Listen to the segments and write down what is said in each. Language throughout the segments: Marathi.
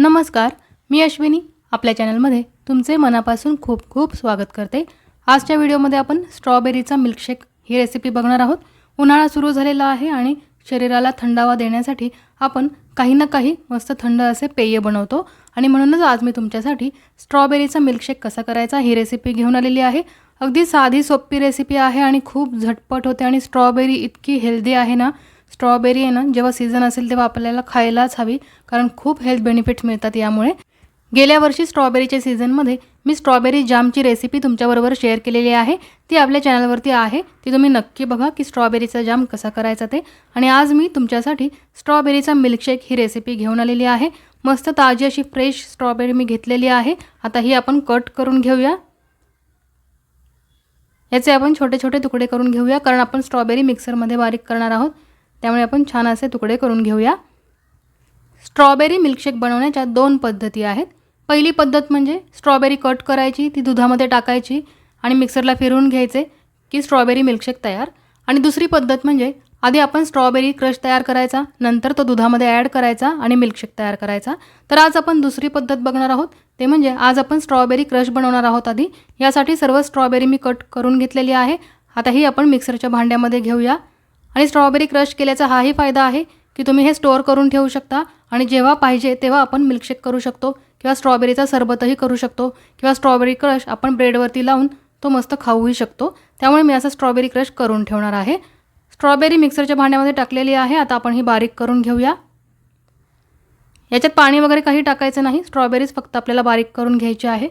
नमस्कार मी अश्विनी. आपल्या चॅनलमध्ये तुमचे मनापासून खूप खूप स्वागत करते. आजच्या व्हिडिओमध्ये आपण स्ट्रॉबेरीचा मिल्कशेक ही रेसिपी बघणार आहोत. उन्हाळा सुरू झालेला आहे आणि शरीराला थंडावा देण्यासाठी आपण काही ना काही मस्त थंड असे पेय बनवतो. आणि म्हणूनच आज मी तुमच्यासाठी स्ट्रॉबेरीचा मिल्कशेक कसा करायचा ही रेसिपी घेऊन आलेली आहे. अगदी साधी सोपी रेसिपी आहे आणि खूप झटपट होते आणि स्ट्रॉबेरी इतकी हेल्दी आहे ना स्ट्रॉबेरी आहे ना जेव्हा सीझन असेल तेव्हा आपल्याला खायलाच हवी कारण खूप हेल्थ बेनिफिट्स मिळतात यामुळे. गेल्या वर्षी स्ट्रॉबेरीच्या सीझनमध्ये मी स्ट्रॉबेरी जामची रेसिपी तुमच्याबरोबर शेअर केलेली आहे. ती आपल्या चॅनलवरती आहे. ती तुम्ही नक्की बघा की स्ट्रॉबेरीचा जाम कसा करायचा ते. आणि आज मी तुमच्यासाठी स्ट्रॉबेरीचा मिल्कशेक ही रेसिपी घेऊन आलेली आहे. मस्त ताजी अशी फ्रेश स्ट्रॉबेरी मी घेतलेली आहे. आता ही आपण कट करून घेऊया. याचे आपण छोटे छोटे तुकडे करून घेऊया कारण आपण स्ट्रॉबेरी मिक्सरमध्ये बारीक करणार आहोत. त्यामुळे आपण छान असे तुकडे करून घेऊया. स्ट्रॉबेरी मिल्कशेक बनवण्याच्या दोन पद्धती आहेत. पहिली पद्धत म्हणजे स्ट्रॉबेरी कट करायची ती दुधामध्ये टाकायची आणि मिक्सरला फिरवून घ्यायचे की स्ट्रॉबेरी मिल्कशेक तयार. आणि दुसरी पद्धत म्हणजे आधी आपण स्ट्रॉबेरी क्रश तयार करायचा नंतर तो दुधामध्ये ॲड करायचा आणि मिल्कशेक तयार करायचा. तर आज आपण दुसरी पद्धत बघणार आहोत ते म्हणजे आज आपण स्ट्रॉबेरी क्रश बनवणार आहोत आधी. यासाठी सर्व स्ट्रॉबेरी मी कट करून घेतलेली आहे. आता ही आपण मिक्सरच्या भांड्यामध्ये घेऊया. आणि स्ट्रॉबेरी क्रश केल्याचा हाही फायदा आहे की तुम्ही हे स्टोअर करून ठेवू शकता आणि जेव्हा पाहिजे तेव्हा आपण मिल्कशेक करू शकतो किंवा स्ट्रॉबेरीचा सरबतही करू शकतो किंवा स्ट्रॉबेरी क्रश आपण ब्रेडवरती लावून तो मस्त खाऊही शकतो. त्यामुळे मी असं स्ट्रॉबेरी क्रश करून ठेवणार आहे. स्ट्रॉबेरी मिक्सरच्या भांड्यामध्ये टाकलेली आहे. आता आपण ही बारीक करून घेऊया. याच्यात पाणी वगैरे काही टाकायचं नाही. स्ट्रॉबेरीज फक्त आपल्याला बारीक करून घ्यायची आहे.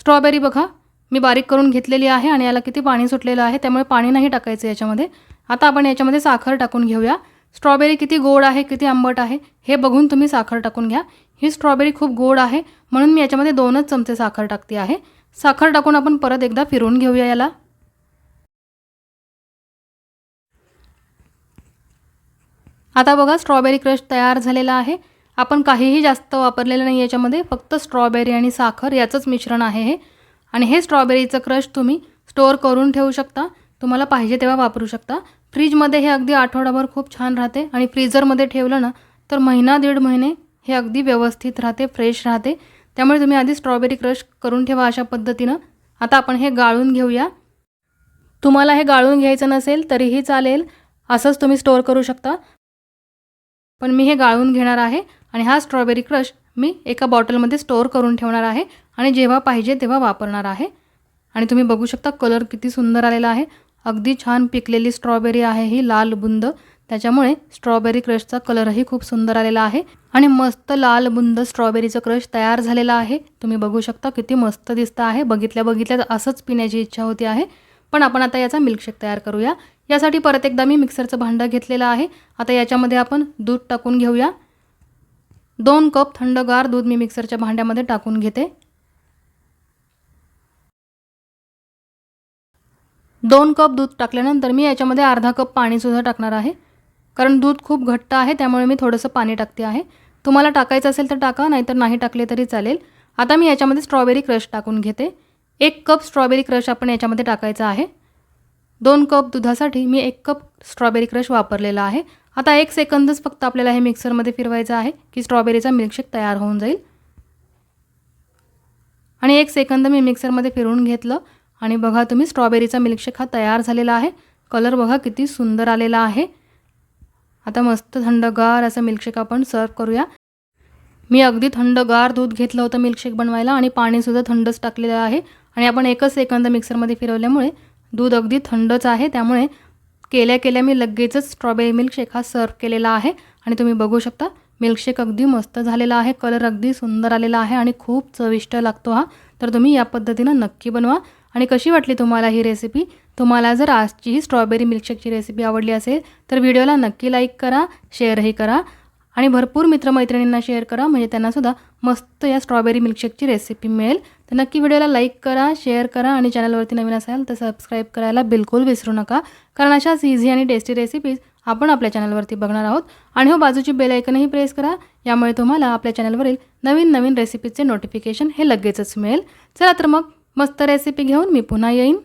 स्ट्रॉबेरी बघा. मी बारीक करून घेतलेली आहे आणि याला किती पाणी सुटलेलं आहे त्यामुळे पाणी नाही टाकायचं याच्यामध्ये. आता आपण याच्यामध्ये साखर टाकून घेऊया. स्ट्रॉबेरी किती गोड आहे किती आंबट आहे हे बघून तुम्ही साखर टाकून घ्या. ही स्ट्रॉबेरी खूप गोड आहे म्हणून मी याच्यामध्ये दोनच चमचे साखर टाकते आहे. साखर टाकून आपण परत एकदा फिरवून घेऊया याला. आता बघा स्ट्रॉबेरी क्रश तयार झालेला आहे. आपण काहीही जास्त वापरलेलं नाही याच्यामध्ये फक्त स्ट्रॉबेरी आणि साखर याचंच मिश्रण आहे हे. आणि हे स्ट्रॉबेरीचं क्रश तुम्ही स्टोअर करून ठेवू शकता. तुम्हाला पाहिजे तेव्हा वापरू शकता. फ्रीजमध्ये हे अगदी आठवडाभर खूप छान राहते आणि फ्रीजरमध्ये ठेवलं ना तर महिना दीड महिने हे अगदी व्यवस्थित राहते फ्रेश राहते. त्यामुळे तुम्ही आधी स्ट्रॉबेरी क्रश करून ठेवा अशा पद्धतीनं. आता आपण हे गाळून घेऊया. तुम्हाला हे गाळून घ्यायचं नसेल तरीही चालेल. असंच तुम्ही स्टोअर करू शकता. पण मी हे गाळून घेणार आहे आणि हा स्ट्रॉबेरी क्रश मी एका बॉटलमध्ये स्टोअर करून ठेवणार आहे. आणि जेव्हा पाहिजे तेव्हा वापरणार आहे. आणि तुम्ही बघू शकता कलर किती सुंदर आलेला आहे. अगदी छान पिकलेली स्ट्रॉबेरी आहे ही लाल बुंद. त्याच्यामुळे स्ट्रॉबेरी क्रशचा कलरही खूप सुंदर आलेला आहे. आणि मस्त लाल बुंद स्ट्रॉबेरीचं क्रश तयार झालेला आहे. तुम्ही बघू शकता किती मस्त दिसतं आहे. बघितल्या बघितल्या असंच पिण्याची इच्छा होती आहे. पण आपण आता याचा मिल्कशेक तयार करूया. यासाठी परत एकदा मी मिक्सरचं भांडं घेतलेलं आहे. आता याच्यामध्ये आपण दूध टाकून घेऊया. दोन कप थंडगार दूध मी मिक्सरच्या भांड्यामध्ये टाकून घेते. दोन कप दूध टाकल्यानंतर मी याच्यामध्ये अर्धा कप पाणीसुद्धा टाकणार आहे. कारण दूध खूप घट्ट आहे त्यामुळे मी थोडंसं पाणी टाकते आहे. तुम्हाला टाकायचं असेल तर टाका नाहीतर नाही टाकले तरी चालेल. आता मी याच्यामध्ये स्ट्रॉबेरी क्रश टाकून घेते. एक कप स्ट्रॉबेरी क्रश आपण याच्यामध्ये टाकायचा आहे. दोन कप दुधासाठी मी एक कप स्ट्रॉबेरी क्रश वापरलेला आहे. आता एक सेकंदच फक्त आपल्याला हे मिक्सरमध्ये फिरवायचं आहे की स्ट्रॉबेरीचा मिल्कशेक तयार होऊन जाईल. आणि एक सेकंद मी मिक्सरमध्ये फिरवून घेतलं. आणि बघा तुम्ही स्ट्रॉबेरीचा मिल्कशेक हा तयार झालेला आहे. कलर बघा किती सुंदर आलेला आहे. आता मस्त थंडगार असं मिल्कशेक आपण सर्व करूया. मी अगदी थंडगार दूध घेतलं होतं मिल्कशेक बनवायला आणि पाणीसुद्धा थंडच टाकलेलं आहे. आणि आपण एकच सेकंद मिक्सरमध्ये फिरवल्यामुळे दूध अगदी थंडच आहे. त्यामुळे केल्या केल्या मी लगेचच स्ट्रॉबेरी मिल्कशेक हा सर्व केलेला आहे. आणि तुम्ही बघू शकता मिल्कशेक अगदी मस्त झालेला आहे. कलर अगदी सुंदर आलेला आहे आणि खूप चविष्ट लागतो हा. तर तुम्ही या पद्धतीनं नक्की बनवा. आणि कशी वाटली तुम्हाला ही रेसिपी तुम्हाला जर आजची ही स्ट्रॉबेरी मिल्कशेकची रेसिपी आवडली असेल तर व्हिडिओला नक्की लाईक करा शेअरही करा आणि भरपूर मित्रमैत्रिणींना शेअर करा म्हणजे त्यांनासुद्धा मस्त या स्ट्रॉबेरी मिल्कशेकची रेसिपी मिळेल. तर नक्की व्हिडिओला लाईक करा शेअर करा आणि चॅनलवरती नवीन असाल तर सबस्क्राईब करायला बिलकुल विसरू नका. कारण अशाच इझी आणि टेस्टी रेसिपीज आपण आपल्या चॅनलवरती बघणार आहोत. आणि हो बाजूची बेल आयकनही प्रेस करा. यामुळे तुम्हाला आपल्या चॅनलवरील नवीन नवीन रेसिपीचे नोटिफिकेशन हे लगेचच मिळेल. चला तर मग मस्त रेसिपी घेऊन मी पुन्हा येईन.